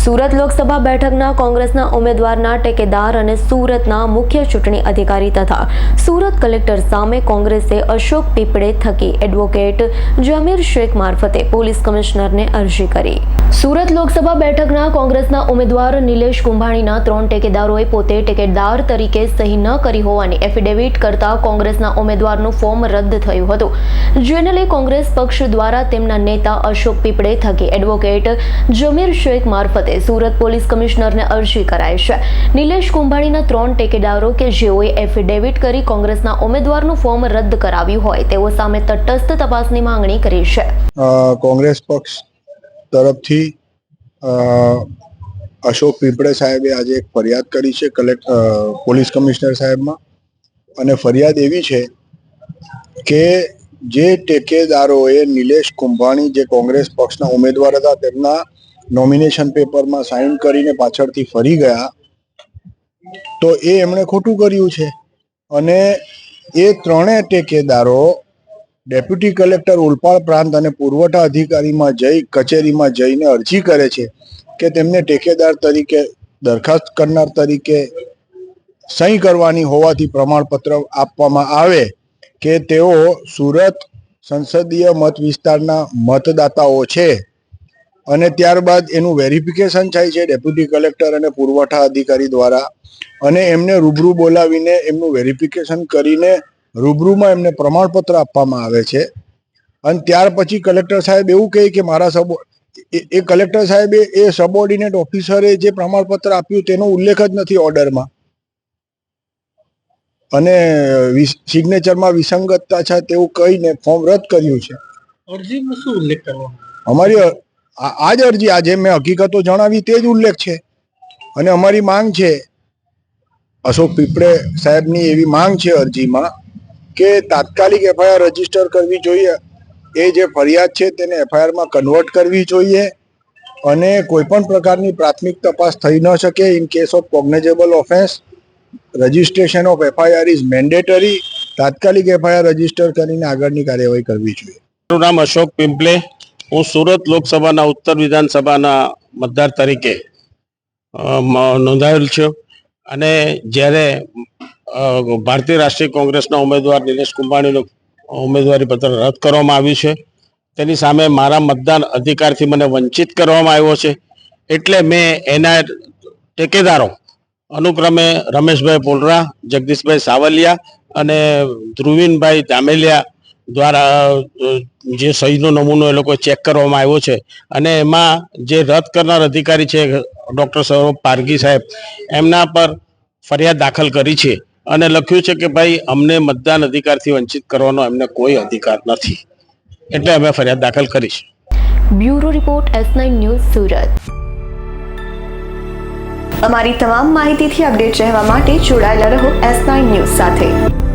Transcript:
સુરત લોકસભા બેઠકના કોંગ્રેસના ઉમેદવારના ટેકેદાર અને સુરતના મુખ્ય ચૂંટણી અધિકારી તથા સુરત કલેક્ટર સામે કોંગ્રેસે અશોક પીપળે થકી એડવોકેટ જમીર શેખ મારફતે પોલીસ કમિશનરને અરજી કરી. સુરત લોકસભા બેઠકના કોંગ્રેસના ઉમેદવાર નિલેશ કુંભાણીના ત્રણ ટેકેદારોએ પોતે ટેકેદાર તરીકે સહી ન કરી હોવાની એફિડેવિટ કરતા કોંગ્રેસના ઉમેદવારનું ફોર્મ રદ થયું હતું, જેને લઈ કોંગ્રેસ પક્ષ દ્વારા તેમના નેતા અશોક પીપળે થકી એડવોકેટ જમીર શેખ મારફતે સુરત પોલીસ કમિશનરને અરજી કરાઈ છે. નિલેશ કુંભાણીના ત્રણ ટેકેદારો કે જેઓએ એફિડેવિટ કરી કોંગ્રેસના ઉમેદવારનું ફોર્મ રદ કરાવ્યું હોય, તેઓ સામે તટસ્થ તપાસની માંગણી કરી છે. કોંગ્રેસ પક્ષ તરફથી અશોક પીપળે સાહેબે આજે એક ફરિયાદ કરી છે, કલેક્ટ પોલીસ કમિશનર સાહેબમાં. અને ફરિયાદ એવી છે કે જે ટેકેદારોએ નિલેશ કુંભાણી, જે કોંગ્રેસ પક્ષના ઉમેદવાર હતા, તેમના નોમિનેશન પેપરમાં સાઇન કરીને પાછળથી ફરી ગયા. તો એ એમણે ખોટું કર્યું છે. અને એ ત્રણેય ટેકેદારો ડેપ્યુટી કલેક્ટર ઉલપાડ પ્રાંત અને પુરવઠા અધિકારીમાં જઈ કચેરીમાં જઈને અરજી કરે છે કે તેમને ટેકેદાર તરીકે, દરખાસ્ત કરનાર તરીકે સહી કરવાની હોવાથી પ્રમાણપત્ર આપવામાં આવે કે તેઓ સુરત સંસદીય મત વિસ્તારના મતદાતાઓ છે. અને ત્યારબાદ એનું વેરિફિકેશન થાય છે ડેપ્યુટી કલેક્ટર અને પુરવઠા અધિકારી દ્વારા. અને એમને રૂબરૂ બોલાવીને એમનું વેરિફિકેશન કરીને રૂબરૂમાં એમને પ્રમાણપત્ર આપવામાં આવે છે. અને ત્યાર પછી કલેક્ટર સાહેબ એવું કહે કે મારા સબો એ- કલેક્ટર સાહેબે એ સબઓર્ડિનેટ ઓફિસરે જે પ્રમાણપત્ર આપ્યું તેનો ઉલ્લેખ જ નથી ઓર્ડરમાં અને સિગ્નેચરમાં વિસંગતતા છે તેવું કહીને ફોર્મ રદ કર્યું છે. અરજીમાં શું ઉલ્લેખ કરવાનો અમારી આ જ અરજી આજે મેં હકીકતો જણાવી તે જ ઉલ્લેખ છે. અને અમારી માંગ છે, અશોક પીપળે સાહેબની એવી માંગ છે અરજીમાં કે તાત્કાલિક એફઆઈઆર રજિસ્ટર કરવી જોઈએ. એ જે ફરિયાદ છે તેને એફઆઈઆરમાં કન્વર્ટ કરવી જોઈએ અને કોઈ પણ પ્રકારની પ્રાથમિક તપાસ થઈ ન શકે in case of cognizable offence registration of FIR is mandatory તાત્કાલિક એફઆઈઆર રજિસ્ટર કરીને આગળની કાર્યવાહી કરવી જોઈએ. મારું નામ અશોક પિંપલે. હું સુરત લોકસભાના ઉત્તર વિધાનસભાના મતદાર તરીકે નોંધાયેલ છું. અને જ્યારે ભારતીય રાષ્ટ્રીય કોંગ્રેસના ઉમેદવાર નિલેશ કુંભાણીનું ઉમેદવારી પત્ર રદ કરવામાં આવ્યું છે. તેની સામે મારા મતદાન અધિકારથી મને વંચિત કરવામાં આવ્યો છે. એટલે મેં એના ટેકેદારો અનુક્રમે રમેશભાઈ પોલરા, જગદીશભાઈ સાવલિયા અને ધ્રુવીનભાઈ ધામેલિયા દ્વારા જે સહીનો નમૂનો એ લોકો ચેક કરવામાં આવ્યો છે. અને એમાં જે રદ કરનાર અધિકારી છે, ડૉક્ટર સૌરભ પારગી સાહેબ, એમના પર ફરિયાદ દાખલ કરી છે. અને લખ્યું છે કે ભાઈ, અમને મતદાન અધિકારથી વંચિત કરવાનો એમને કોઈ અધિકાર નથી. એટલે અમે ફરિયાદ દાખલ કરી છે. Bureau report S news Surat. અમારી તમામ માહિતીથી અપડેટ રહેવા માટે જોડાયેલા રહો એસ ન્યૂઝ સાથે.